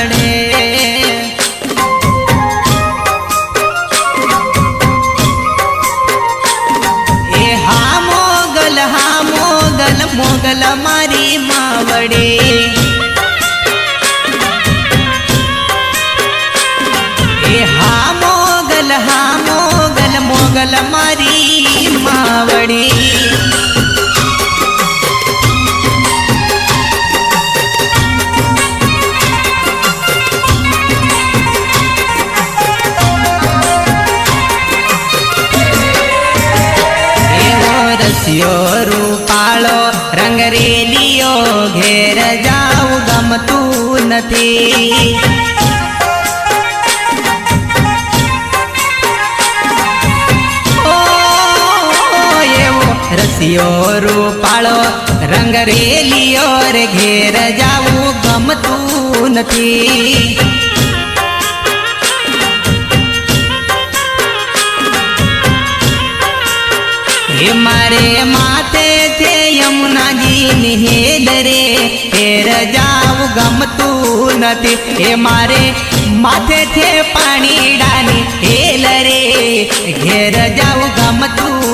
જડે એ હા મોગલ હા મોગલ મોગલ મારી માવડે એ હા મોગલ હા મોગલ મોગલ રસ્યો રૂપાળો રંગ રેલિયો ઘેર જાઉં ગમતું નથી. રસિયો રૂપાળો રંગ રેલિયો ઘેર જાવું ગમતું નથી. હે મારે માથે છે યમુનાજી નિહેલ દરે ઘેર જાવ ગમતું નથી. હે મારે માથે છે પાણી ડાની હે લરે ઘેર જાવ ગમતું